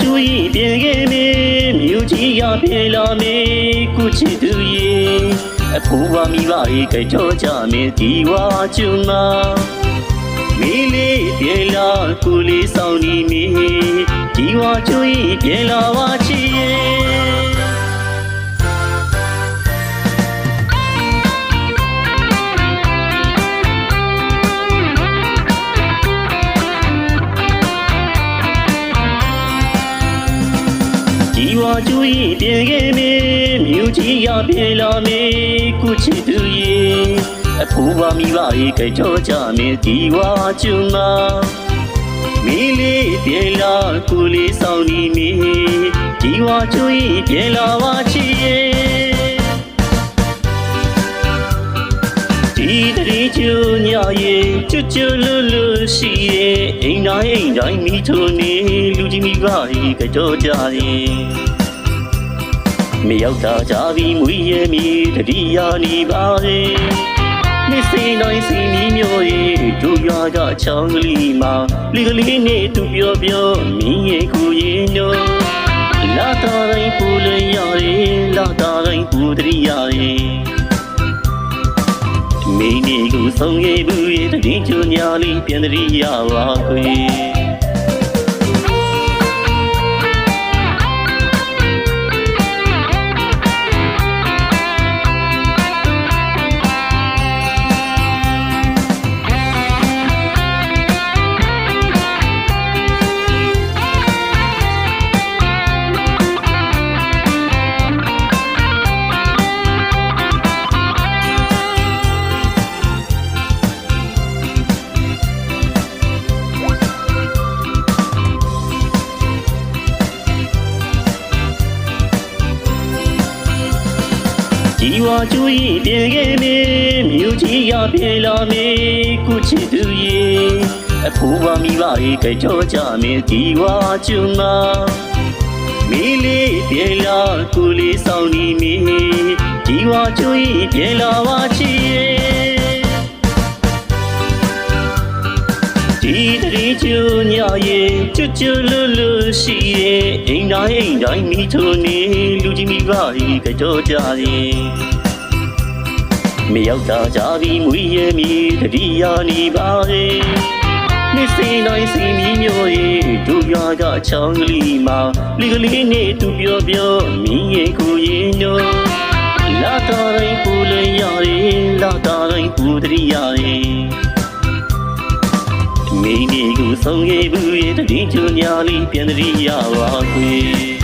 ကျူရင်ပြင်ခဲ့မေမြူကြီးရပြေလာမေကုချစ်သူရေအဖိုးဝမိဘရေကြကြောကြမေဒီဝါကျူမာမီလေးပြေလာကုလေးဆောင်နေမေဒီဝါကျူရင်ပြေလာဝါချီရေ ကျူရင်ပြင်ခဲ့မေမြူကြီးရပြေလာမေကုချစ်သူရေအဖိုးဝမိဘရေကြကြောကြမေဒီဝါကျူမာမီလေးပြေလာကုလေးဆောင်နေမေဒီဝါကျူရင်ပြေလာဝါချီရေဒီတရီကျူညာရေကျွတ်ကျွတ်လွတ်လွတ်ရှိရေအိမ်တိုင်းအိမ်တိုင်းမိထုံနေလူကြီးမိဘရေကြကြောကြရင် မရောက်တာကြပြီမွေးရမီတတိယနေပါလေမစ်စိနိုင်စီမီမျိုးရေတို့ရွာကချောင်းကလေးမှာလီကလေးနဲ့သူပြောပြောမင်းရဲ့ကိုရင်တို့လာတော်တိုင်းပူလရရေလာတော်တိုင်းပူတရိယာရေမင်းနေကိုဆုံးရဲ့ဘူးရဲ့တည်ချွညာလေးပြန်တရိယာပါခွေ ဒီဝါကျူရင်ပြင်ခဲ့မေမြူကြီးရပြေလာမေကုချစ်သူရေအဖိုးဝမိဘရေကြကြောကြမေဒီဝါကျူမာမီလေးပြေလာကုလေးဆောင်နေမေဒီဝါကျူရင်ပြေလာဝါချီ ညာရေကျွတ်ကျွတ်လွတ်လွတ်ရှိရေအိမ်တိုင်းအိမ်တိုင်းမိထုံနေလူကြီးမိဘရေကြကြောကြရင်မရောက်တာကြပြီမွေးရမီတတိယနေပါလေနေစိနိုင်စီမီမျိုးရေတို့ရွာကချောင်းကလေးမှာလီကလေးနဲ့သူပြောပြောမင်းရဲ့ကိုရင်တို့လာတော်ရင်ပူလရရေလာတော်ရင်ပူတရိယာရေ မင်းဒီကိုဆုံးခဲ့ဘူးရဲ့တတိချွညာလေးပြန်တရိယာပါခွေ